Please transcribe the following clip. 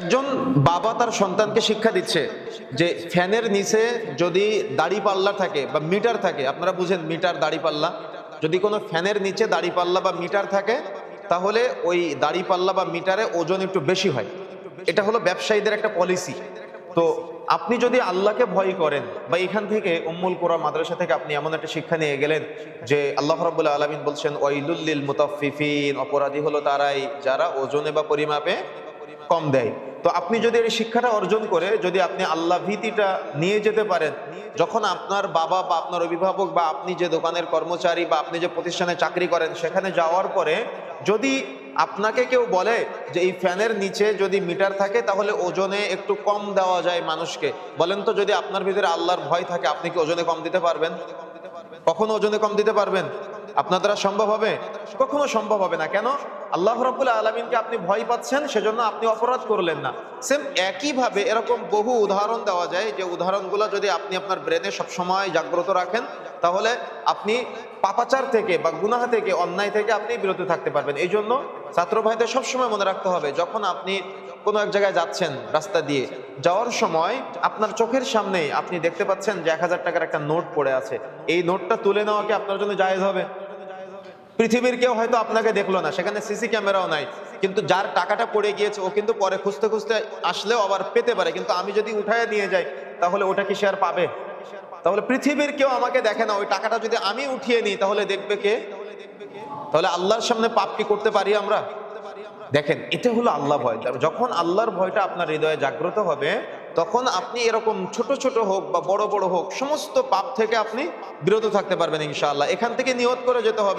একজন বাবা তার সন্তানকে শিক্ষা দিচ্ছে যে ফ্যানের নিচে যদি দাড়ি পাল্লা থাকে বা মিটার থাকে, আপনারা বুঝেন মিটার, দাড়ি পাল্লা, যদি কোনো ফ্যানের নিচে দাড়ি পাল্লা বা মিটার থাকে, তাহলে ওই দাড়ি পাল্লা বা মিটারে ওজন একটু বেশি হয়। এটা হলো ব্যবসায়ীদের একটা পলিসি তো আপনি যদি আল্লাহকে ভয় করেন বা এখান থেকে উম্মুল কোরআ মাদ্রাসা থেকে আপনি এমন একটা শিক্ষা নিয়ে গেলেন যে আল্লাহ রাবুল্লাহ আলমিন বলছেন ওয়াইলুল্লিল মুতাফিফিন অপরাধী হলো তারাই যারা ওজনে বা পরিমাপে কম দেয়। তো আপনি যদি এই শিক্ষাটা অর্জন করে, যদি আপনি আল্লাহ ভীতিটা নিয়ে যেতে পারেন, যখন আপনার বাবা বা আপনার অভিভাবক বা আপনি যে দোকানের কর্মচারী বা আপনি যে প্রতিষ্ঠানে চাকরি করেন, সেখানে যাওয়ার পরে যদি আপনাকে কেউ বলে যে এই ফ্যানের নিচে যদি মিটার থাকে, তাহলে ওজনে একটু কম দেওয়া যায় মানুষকে। বলেন তো যদি আপনার ভিতরে আল্লাহর ভয় থাকে, আপনি কি ওজনে কম দিতে পারবেন? কখনো ওজনে কম দিতে পারবেন? আপনার দ্বারা সম্ভব হবে? কখনো সম্ভব হবে না। কেন? আল্লাহ রাবুল্লাহ আলমিনকে আপনি ভয় পাচ্ছেন, সেজন্য আপনি অপরাধ করলেন না। সেম একইভাবে এরকম বহু উদাহরণ দেওয়া যায়, যে উদাহরণগুলো যদি আপনি আপনার ব্রেনে সবসময় জাগ্রত রাখেন, তাহলে আপনি পাপাচার থেকে বা গুনাহ থেকে, অন্যায় থেকে আপনি বিরত থাকতে পারবেন। এই জন্য ছাত্র ভাইদের সবসময় মনে রাখতে হবে, যখন আপনি কোনো এক জায়গায় যাচ্ছেন রাস্তা দিয়ে, যাওয়ার সময় আপনার চোখের সামনেই আপনি দেখতে পাচ্ছেন যে এক হাজার টাকার একটা নোট পড়ে আছে। এই নোটটা তুলে নেওয়া কি আপনার জন্য জায়েজ হবে? পৃথিবীর কেউ হয়তো আপনাকে দেখল না, সেখানে সিসি ক্যামেরাও নাই। কিন্তু যার টাকাটা পড়ে গিয়েছে, ও কিন্তু পরে খুঁজতে খুঁজতে আসলেও আবার পেতে পারে। কিন্তু আমি যদি উঠায় নিয়ে যাই, তাহলে ওটা কি আর পাবে? তাহলে পৃথিবীর কেউ আমাকে দেখে না, ওই টাকাটা যদি আমি উঠিয়ে নিই, তাহলে দেখবে কে? তাহলে আল্লাহর সামনে পাপ কি করতে পারি আমরা? দেখেন এটা হলো আল্লাহ ভয়। যখন আল্লাহর ভয়টা আপনার হৃদয়ে জাগ্রত হবে, তখন আপনি এরকম ছোট ছোট হোক বা বড় বড় হোক, সমস্ত পাপ থেকে আপনি বিরত থাকতে পারবেন ইনশাআল্লাহ। এখান থেকে নিয়ত করে যেতে হবে।